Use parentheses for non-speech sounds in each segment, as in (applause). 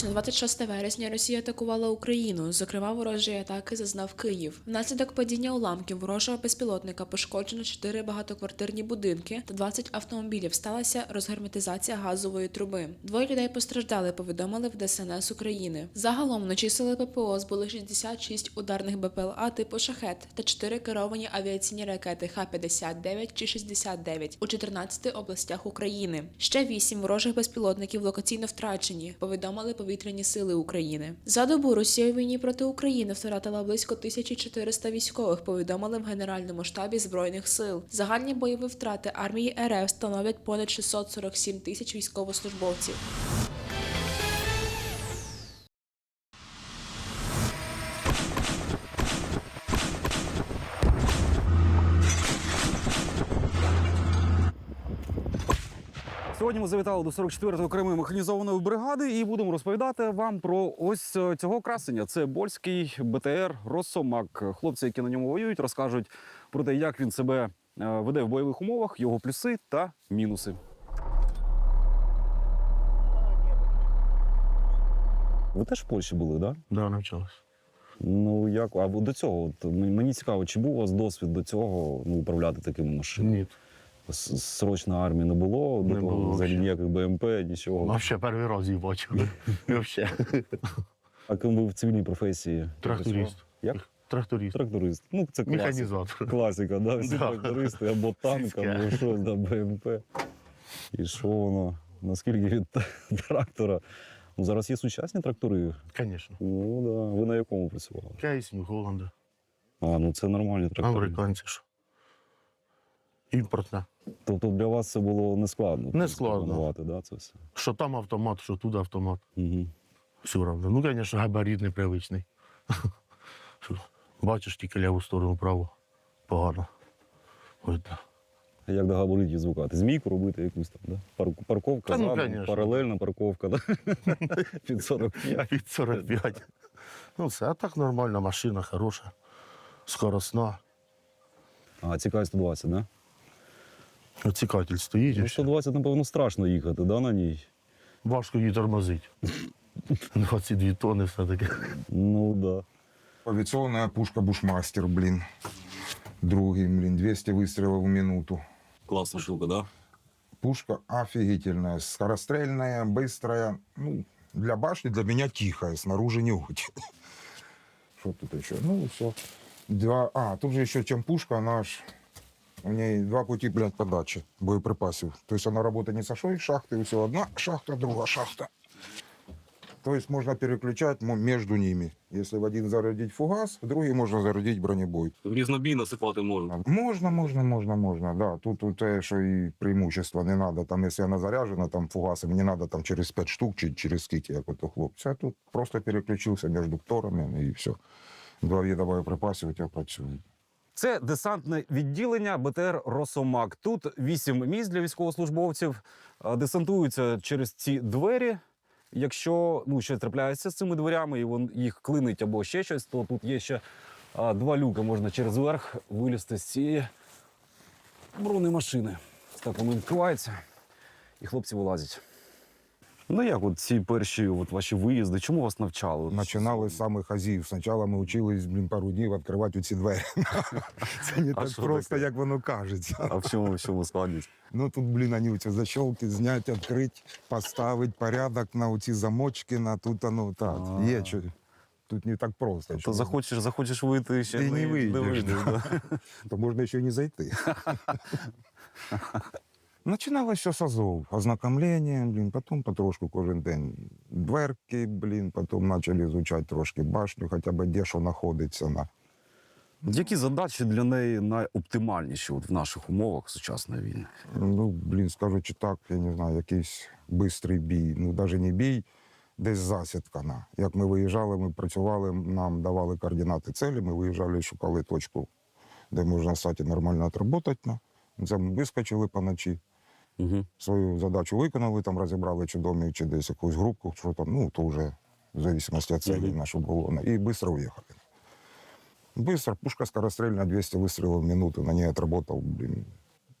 ніч на 26 вересня Росія атакувала Україну. Зокрема, ворожі атаки зазнав Київ. Внаслідок падіння уламків ворожого безпілотника пошкоджено 4 багатоквартирні будинки та 20 автомобілів. Сталася розгерметизація газової труби. Двоє людей постраждали. Повідомили в ДСНС України. Загалом вночі сили ППО збули 66 ударних БПЛА типу шахет та 4 керовані авіаційні ракети Х-59 чи 69 у 14 областях України. Ще 8 ворожих безпілотників локаційно втрачені. Повідомили повітряні сили України. За добу Росія в війні проти України втратила близько 1400 військових. Повідомили в Генеральному штабі збройних сил. Загальні бойові втрати армії РФ становлять понад 647 тисяч військовослужбовців. Сьогодні ми завітали до 44-ї окремої механізованої бригади і будемо розповідати вам про ось е, цього красення. Це Больський БТР Росомак. Хлопці, які на ньому воюють, розкажуть про те, як він себе е, веде в бойових умовах, його плюси та мінуси. Ви теж в Польщі були, так? Да, навчалась. Ну як або до цього? От мені цікаво, чи був у вас досвід до цього ну, управляти такими машинами? Ні. Срочна армія не було, до Не того було взагалі ніяких БМП, нічого. Вообще перший раз її бачив. (laughs) (laughs) Вообще. А ким ви в цивільній професії? Тракторист. Як? Тракторист. Тракторист. Ну, це класика. Механізатор. Класика, да? (laughs) Всі Да. трактористи або танк, або щось, да, БМП. І що воно? Наскільки від трактора? Ну, зараз є сучасні трактори. Звісно. Ну, да. Ви на якому працювали? Кейс, Голланда. А, ну це нормальні трактори. Американці ж. Імпортне. Тобто для вас це було нескладно? Не складно. Да, це все? Що там автомат, що тут автомат. Угу. Все одно. Ну, звісно, габарит непривичний. (laughs) Бачиш тільки ліву сторону праву. Погано. Видно. Як до габаритів звукати? Змійку робити якусь там, да? Парк- Парковка, Та ну, задом, паралельна парковка, да? (laughs) під 45. Під 45. Ну, це а так нормальна машина, хороша. Скоросна. А, цікаві 120, да? Оцікатель стоїть. і Ну, 120, напевно, страшно їхати, да, на ній? Важко її тормозить. (laughs) 22 тонни все-таки. Ну, да. Авиационная пушка Бушмастер, блин. Другий, блин, 200 выстрелов в минуту. Класна штука, да? Пушка офигительная, скорострельная, быстрая. Ну, для башни для меня тихая, снаружи не очень. Что (laughs) тут еще? Ну, все. Два... А, тут же еще чем пушка, она аж... У нее два пути, блядь, подачи боеприпасов. То есть она работает не со шой шахты, все одна шахта, другая шахта. То есть можно переключать мо- между ними. Если в один зарядить фугас, в другий можно зарядить бронебой. В різнобій насипати можна. Можна, можна, можна, можна. Да. Тут, те, що і преимущество не треба. Там, якщо вона заряджена там фугасом, не треба там через 5 штук чи через скільки, як ото хлопця. Тут просто переключився між торами і все. Два вида боєприпасів у тебе працюють. Це десантне відділення БТР Росомак. Тут вісім місць для військовослужбовців. Е, Десантуються через ці двері. Якщо ну, щось трапляється з цими дверями, і вон їх клинить або ще щось, то тут є ще а, два люки. Можна через верх вилізти з цієї бронемашини. Так воно відкривається, і хлопці вилазять. Ну як от ці перші от ваші виїзди? Чому вас навчали? Починали з самих азів. Спочатку ми вчились блін, пару днів відкривати ці двері. (laughs) Це не так просто, як воно кажеться. А в чому, в чому складність? Ну тут, блін, вони ці защолки зняти, відкрити, поставити порядок на оці замочки, на тут, ну так. Є що. Тут не так просто. То захочеш, захочеш вийти ще Ти не вийдеш, вийдеш, да. то можно еще и не зайти. (laughs) Начиналось все с азов. Ознакомлення, блін, потім потрошку кожен день дверки, блін, потім почали изучати трошки башню, хоча б де що знаходиться. На. Які задачі для неї найоптимальніші от в наших умовах сучасної війни? Ну, блін, скажучи так, я не знаю, якийсь бистрий бій, ну навіть не бій, десь засідка. На. Як ми виїжджали, ми працювали, нам давали координати цілі, ми виїжджали і шукали точку, де можна стати нормально відработати. На. Це ми вискочили поночі. Угу. свою задачу виконали, там розібрали чи домі, чи десь якусь групку, що там, ну, то вже в зависимости від цілі Мгм. на що було. І швидко уїхали. Быстро, пушка скорострельная, 200 выстрелов в минуту, на ней отработал, блин.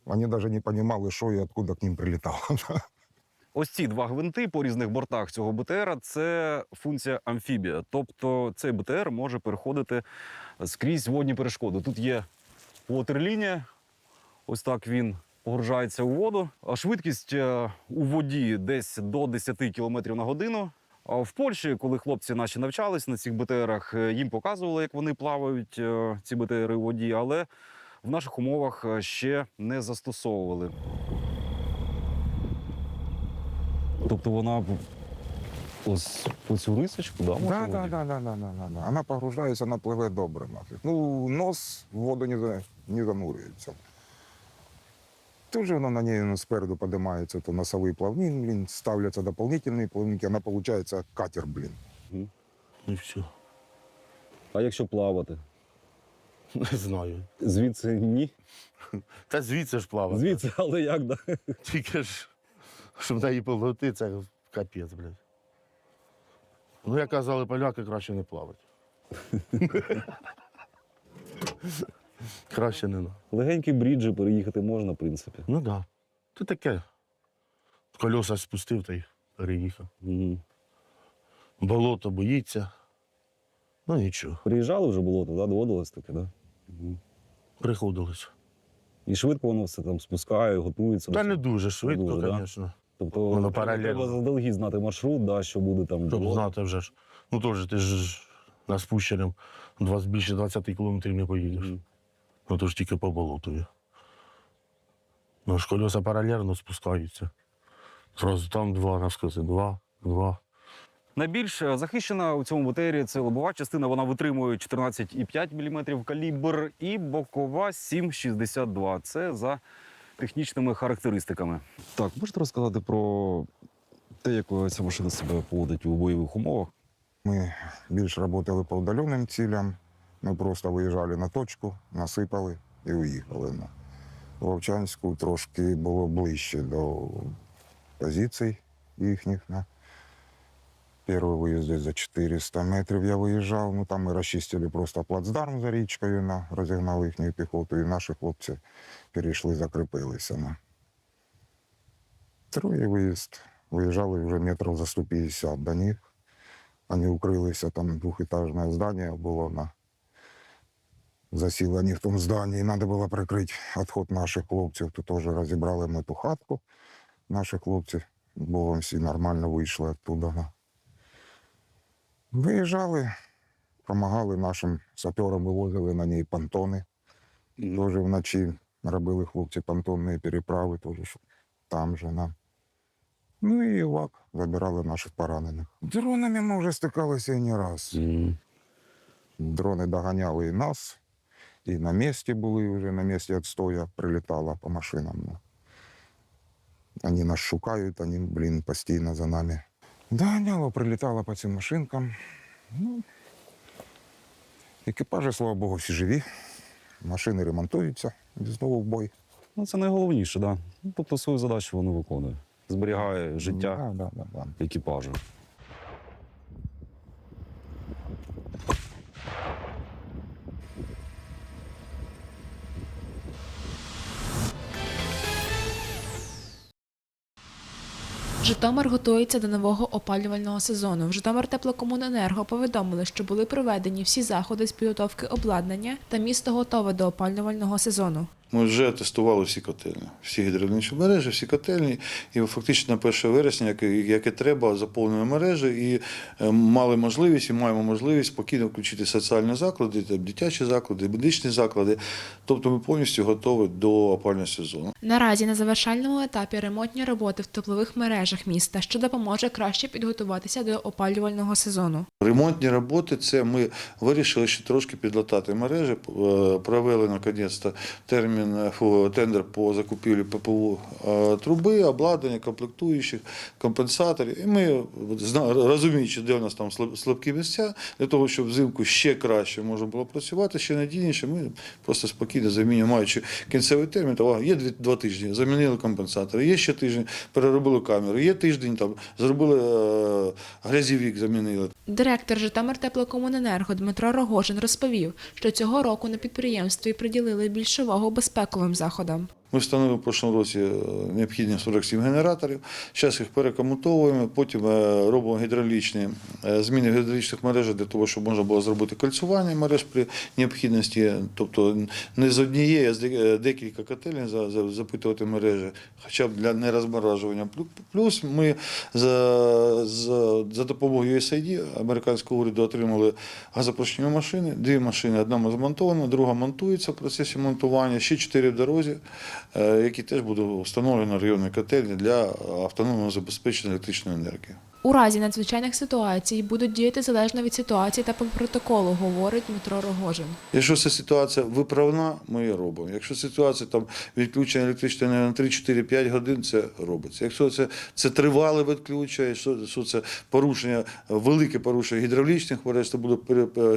Они даже не понимали, что и откуда к ним прилетало. (laughs) Ось ці два гвинти по різних бортах цього БТРа це функція амфібія. Тобто цей БТР може переходити скрізь водні перешкоди. Тут є вотерлінія, ось так він погружається у воду. Швидкість е, у воді десь до 10 км на годину. В Польщі, коли хлопці наші навчались на цих БТРах, е, їм показували, як вони плавають е, ці БТРи у воді, але в наших умовах ще не застосовували. Тобто вона ось по цю рисочку, да, може Да, да, да, да, да, да, да, да. Она погружается, пливе добре. нафиг. Ну, нос в воду не, не занурюється. Тут же воно на ній ну, спереду поднимается, то носовий плавник, блін, ставляться дополнительные плавники, она получается катер, блін. І все. А якщо плавати? Не знаю. Звідси ні. Та звідси ж плавати. Звідси, але як да? Тільки ж, щоб неї пливти, це капець, блядь. Ну, як казали поляки, краще не плавати. (laughs) краще не надо. Легенькі бріджі переїхати можна, в принципі. Ну так. Да. Ти таке. Кольоса спустив та й переїхав. Угу. Болото боїться. Ну нічого, Приїжджали вже болото, да? доводилось таке, да? Приходилось. І швидко воно все там спускає, готується. Та до не цього. дуже швидко, дуже, да? звісно. Тобто воно треба- паралельно. треба заздалегідь знати маршрут, да, що буде там. Щоб знати вже ж. Ну теж ти ж на спущеним 20, більше 20 кілометрів не поїдеш. Ну то ж тільки по болоту. Ну ж кольоса паралельно спускаються. Зразу там два розкази, два, два. Найбільш е, захищена у цьому БТРі це лобова частина. Вона витримує 14,5 мм калібр і бокова 7,62. Це за технічними характеристиками. Так, можете розказати про те, як ця машина себе поводить у бойових умовах? Ми більш працювали по удаленим цілям. Ми просто виїжджали на точку, насипали і уїхали. На Вовчанську трошки було ближче до позицій їхніх. На. Перший виїзд десь за 400 метрів я виїжджав. Ну, там ми розчистили просто плацдарм за річкою, на, розігнали їхню піхоту, і наші хлопці перейшли, закріпилися. На. Другий виїзд виїжджали вже метрів за 150 до них. Они укрылись, там двухэтажное здание было на засіли вони в тому зданні, і треба було прикрити відход наших хлопців. То теж розібрали ми ту хатку. Наші хлопці, бо всі нормально вийшли оттуда. Виїжджали, допомагали нашим саперам, вивозили на ній понтони. Теж вночі робили хлопці понтонні переправи, теж щоб там же нам. Ну і ВАК забирали наших поранених. Дронами ми вже стикалися і не раз. Дрони доганяли і нас, і на місці були вже, на місці відстоя прилітала по машинам. ну. Вони нас шукають, вони, блін, постійно за нами. Доганяло, прилітало по цим машинкам. Ну, екіпажі, слава Богу, всі живі. Машини ремонтуються знову в бой. Ну, це найголовніше, да. Ну, Тобто свою задачу воно виконує. Зберігає життя Да, да, да, да. екіпажу. Житомир готується до нового опалювального сезону. В Житомир теплокомуненерго повідомили, що були проведені всі заходи з підготовки обладнання та місто готове до опалювального сезону. Ми вже тестували всі котельні, всі гідравлічні мережі, всі котельні. І фактично на 1 вересня, як, як і треба, заповнили мережі і е, мали можливість і маємо можливість спокійно включити соціальні заклади, там, дитячі заклади, медичні заклади. Тобто ми повністю готові до опального сезону. Наразі на завершальному етапі ремонтні роботи в теплових мережах міста, що допоможе краще підготуватися до опалювального сезону. Ремонтні роботи це ми вирішили ще трошки підлатати мережі, е, провели наконець-то термін е, фу, тендер по закупівлі ППУ е, труби, обладнання, комплектуючих, компенсаторів. І ми, розуміючи, де у нас там слабкі місця, для того, щоб взимку ще краще можна було працювати, ще надійніше, ми просто спокійно замінюємо, маючи кінцевий термін, то є два тижні, замінили компенсатори, є ще тиждень, переробили камеру, є тиждень, там, зробили е, грязівік, замінили. Директор Житомир теплокомуненерго Дмитро Рогожин розповів, що цього року на підприємстві приділили більш увагу безпековим заходам. Ми встановили в прошлому році е, необхідні 47 генераторів. Зараз їх перекомутовуємо, потім е, робимо гідравлічні е, зміни в гідравлічних мережах для того, щоб можна було зробити кольцювання мереж при необхідності, тобто не з однієї, а з декілька котелень за- за- запитувати мережі, хоча б для нерозморажування. Плюс ми за, за, за допомогою USAID американського уряду отримали газопрочні машини. Дві машини, одна змонтована, друга монтується в процесі монтування, ще чотири в дорозі, які теж будуть встановлені районні котельні для автономного забезпечення електричної енергії. У разі надзвичайних ситуацій будуть діяти залежно від ситуації та по протоколу, говорить Дмитро Рогожин. Якщо ця ситуація виправна, ми її робимо. Якщо ситуація там відключення електричної на 3, 4, 5 годин, це робиться. Якщо це, це тривале відключення, якщо, це порушення, велике порушення гідравлічних мереж, це буде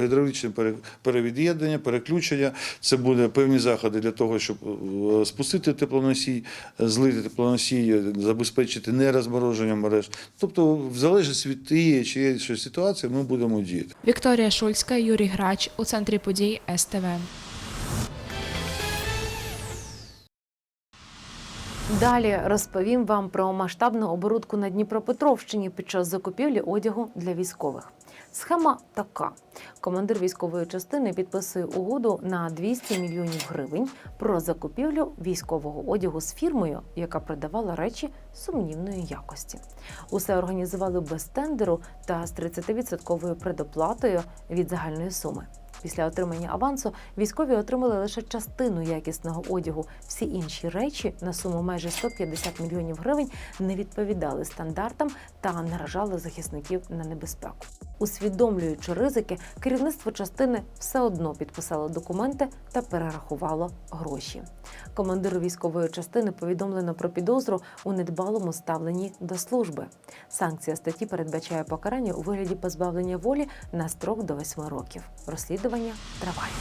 гідравлічне пере- перевід'єднання, переключення. Це буде певні заходи для того, щоб е, спустити теплоносій, злити теплоносій, забезпечити нерозмороження мереж. Тобто, в залежності від тієї чи іншої ситуації, ми будемо діяти. Вікторія Шульська, Юрій Грач у центрі подій СТВ. Далі розповім вам про масштабну оборудку на Дніпропетровщині під час закупівлі одягу для військових. Схема така: командир військової частини підписує угоду на 200 мільйонів гривень про закупівлю військового одягу з фірмою, яка продавала речі сумнівної якості. Усе організували без тендеру та з 30% предоплатою від загальної суми. Після отримання авансу військові отримали лише частину якісного одягу. Всі інші речі на суму майже 150 мільйонів гривень не відповідали стандартам та наражали захисників на небезпеку. Усвідомлюючи ризики, керівництво частини все одно підписало документи та перерахувало гроші. Командиру військової частини повідомлено про підозру у недбалому ставленні до служби. Санкція статті передбачає покарання у вигляді позбавлення волі на строк до 8 років. Розслідування триває.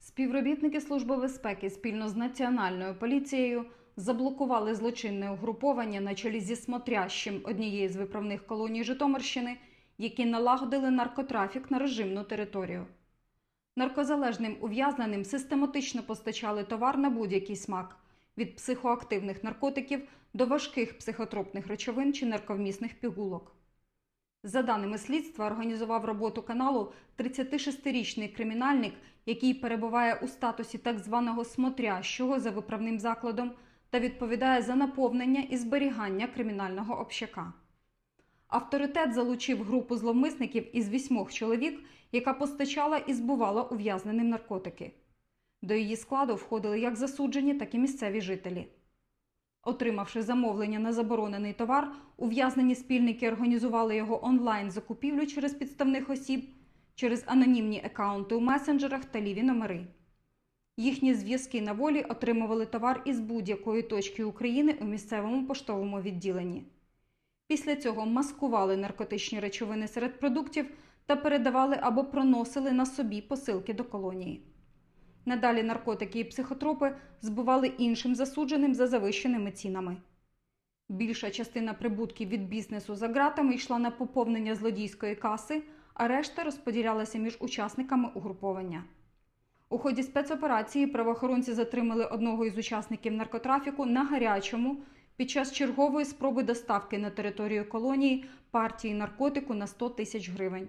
Співробітники Служби безпеки спільно з Національною поліцією заблокували злочинне угруповання на чолі зі смотрящим однієї з виправних колоній Житомирщини, які налагодили наркотрафік на режимну територію. Наркозалежним ув'язненим систематично постачали товар на будь-який смак від психоактивних наркотиків до важких психотропних речовин чи нарковмісних пігулок. За даними слідства, організував роботу каналу 36-річний кримінальник, який перебуває у статусі так званого смотрящого за виправним закладом та відповідає за наповнення і зберігання кримінального общака. Авторитет залучив групу зловмисників із вісьмох чоловік, яка постачала і збувала ув'язненим наркотики. До її складу входили як засуджені, так і місцеві жителі. Отримавши замовлення на заборонений товар, ув'язнені спільники організували його онлайн-закупівлю через підставних осіб, через анонімні акаунти у месенджерах та ліві номери. Їхні зв'язки на волі отримували товар із будь-якої точки України у місцевому поштовому відділенні. Після цього маскували наркотичні речовини серед продуктів та передавали або проносили на собі посилки до колонії. Надалі наркотики і психотропи збували іншим засудженим за завищеними цінами. Більша частина прибутків від бізнесу за ґратами йшла на поповнення злодійської каси, а решта розподілялася між учасниками угруповання. У ході спецоперації правоохоронці затримали одного із учасників наркотрафіку на гарячому під час чергової спроби доставки на територію колонії партії наркотику на 100 тисяч гривень.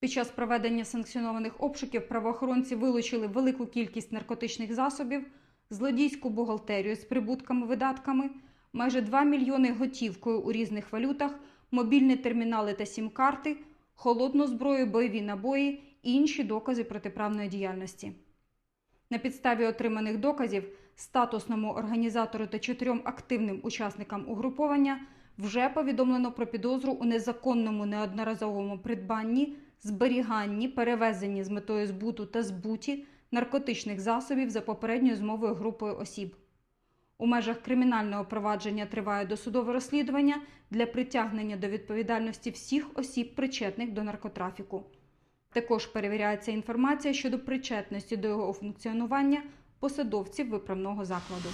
Під час проведення санкціонованих обшуків правоохоронці вилучили велику кількість наркотичних засобів, злодійську бухгалтерію з прибутками-видатками, майже 2 мільйони готівкою у різних валютах, мобільні термінали та сім-карти, холодну зброю, бойові набої інші докази протиправної діяльності. На підставі отриманих доказів статусному організатору та чотирьом активним учасникам угруповання вже повідомлено про підозру у незаконному неодноразовому придбанні, зберіганні, перевезенні з метою збуту та збуті наркотичних засобів за попередньою змовою групою осіб. У межах кримінального провадження триває досудове розслідування для притягнення до відповідальності всіх осіб, причетних до наркотрафіку. Також перевіряється інформація щодо причетності до його функціонування посадовців виправного закладу.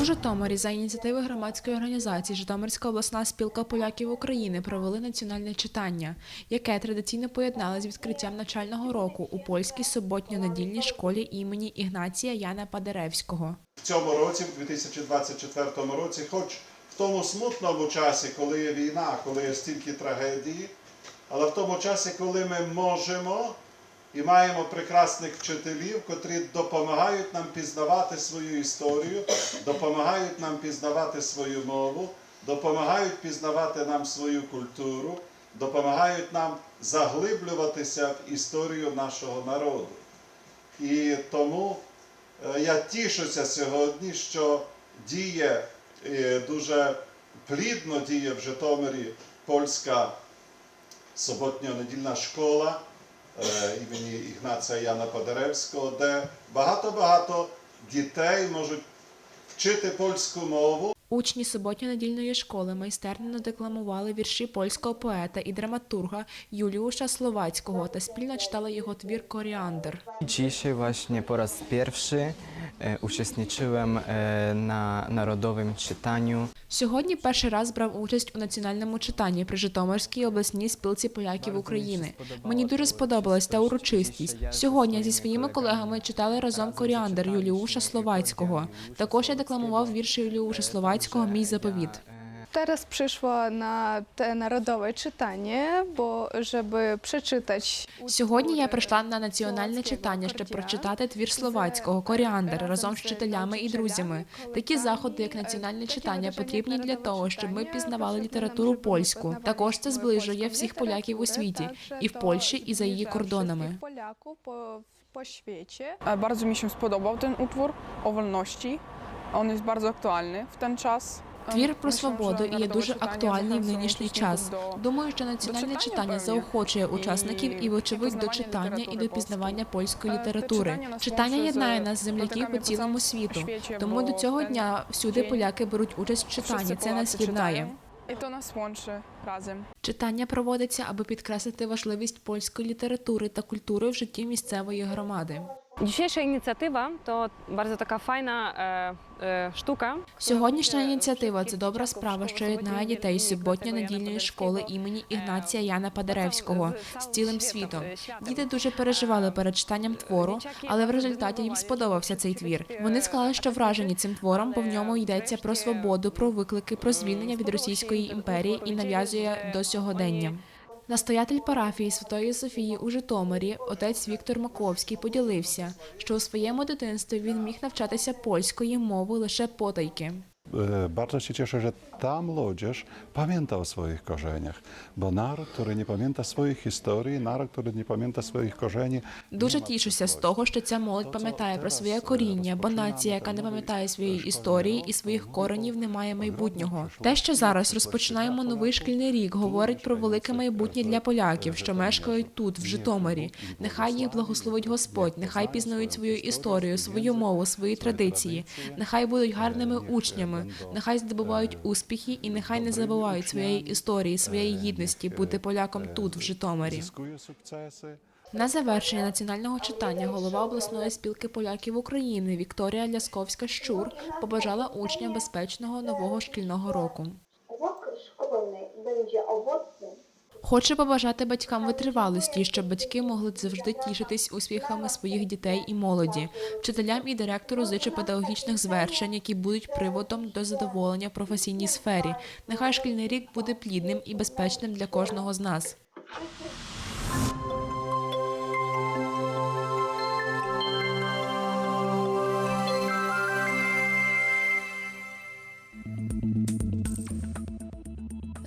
У Житомирі за ініціативи громадської організації Житомирська обласна спілка поляків України провели національне читання, яке традиційно поєднали з відкриттям навчального року у польській суботньо-недільній школі імені Ігнація Яна Падеревського. в цьому році, в 2024 році, хоч тому смутному часі, коли є війна, коли є стільки трагедії, але в тому часі, коли ми можемо і маємо прекрасних вчителів, котрі допомагають нам пізнавати свою історію, допомагають нам пізнавати свою мову, допомагають пізнавати нам свою культуру, допомагають нам заглиблюватися в історію нашого народу. І тому Е, Я тішуся сьогодні, що діє дуже плідно діє в Житомирі польська суботньо-недільна школа е, імені Ігнація Яна Подеревського, де багато-багато дітей можуть вчити польську мову. Учні суботньо-недільної школи майстерно декламували вірші польського поета і драматурга Юліуша Словацького та спільно читали його твір Коріандр. Dzisiaj właśnie po raz pierwszy e, uczestniczyłem e, na narodowym czytaniu. Сьогодні перший раз брав участь у національному читанні при Житомирській обласній спілці поляків України. Мені дуже сподобалась та урочистість. Сьогодні зі своїми колегами читали разом коріандр Юліуша Словацького. Також я декламував вірші Юліуша Словацького Мій заповіт. Teraz przyszła na te narodowe czytanie, bo żeby przeczytać Сьогодні я прийшла на національне читання, щоб прочитати твір словацького коріандр разом з вчителями і друзями. Такі заходи, як національне читання, потрібні для того, щоб ми пізнавали літературу польську. Також це зближує всіх поляків у світі і в Польщі, і за її кордонами. Polaków po, po świecie. E, Bardzo mi się spodobał ten jest bardzo aktualny w ten czas. E, Твір про свободу і є дуже актуальний в нинішній час. Думаю, що національне читання, заохочує учасників і вочевидь до читання і до пізнавання польської Е, літератури. читання нас єднає нас земляків по цілому світу. Тому до цього дня всюди поляки беруть участь в читанні. Це нас єднає. I to nas łączy razem. Читання проводиться, аби підкреслити важливість польської літератури та культури в житті місцевої громади. Dzisiejsza inicjatywa to bardzo taka fajna e, e, sztuka. Сьогоднішня ініціатива це добра справа, що єднає дітей з суботньо-недільної школи імені Ігнація Яна Падеревського з цілим світом. Діти дуже переживали перед читанням твору, але в результаті їм сподобався цей твір. Вони сказали, що вражені цим твором, бо в ньому йдеться про свободу, про виклики, про звільнення від Російської імперії і нав'язує до сьогодення. Настоятель парафії Святої Софії у Житомирі, отець Віктор Маковський, поділився, що у своєму дитинстві він міг навчатися польської мови лише потайки. E, Bardzo się cieszę, że ta młodzież pamięta o swoich korzeniach, bo naród, który nie pamięta swoich historii, naród, który nie pamięta swoich korzeni, Дуже тішуся з того, що ця молодь пам'ятає про своє коріння, бо нація, яка не пам'ятає своєї історії і своїх коренів, не має майбутнього. Те, що зараз розпочинаємо новий шкільний рік, говорить про велике майбутнє для поляків, що мешкають тут, в Житомирі. Нехай їх благословить Господь, нехай пізнають свою історію, свою мову, свої традиції. Нехай будуть гарними учнями, нехай здобувають успіхи і нехай не забувають своєї історії, своєї гідності бути поляком тут, в Житомирі. На завершення національного читання голова обласної спілки поляків України Вікторія Лясковська Щур побажала учням безпечного нового шкільного року. Рок школьний буде owocny. Хочу побажати батькам витривалості, щоб батьки могли завжди тішитись успіхами своїх дітей і молоді. Вчителям і директору зичу педагогічних звершень, які будуть приводом до задоволення в професійній сфері. Нехай шкільний рік буде плідним і безпечним для кожного з нас.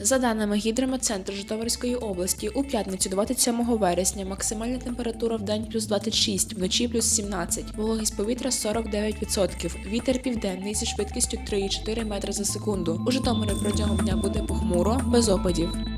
За даними гідрометцентру Житомирської області, у п'ятницю 27 вересня максимальна температура в день плюс 26, вночі плюс 17, вологість повітря 49%, вітер південний зі швидкістю 3,4 метри за секунду. У Житомирі протягом дня буде похмуро, без опадів.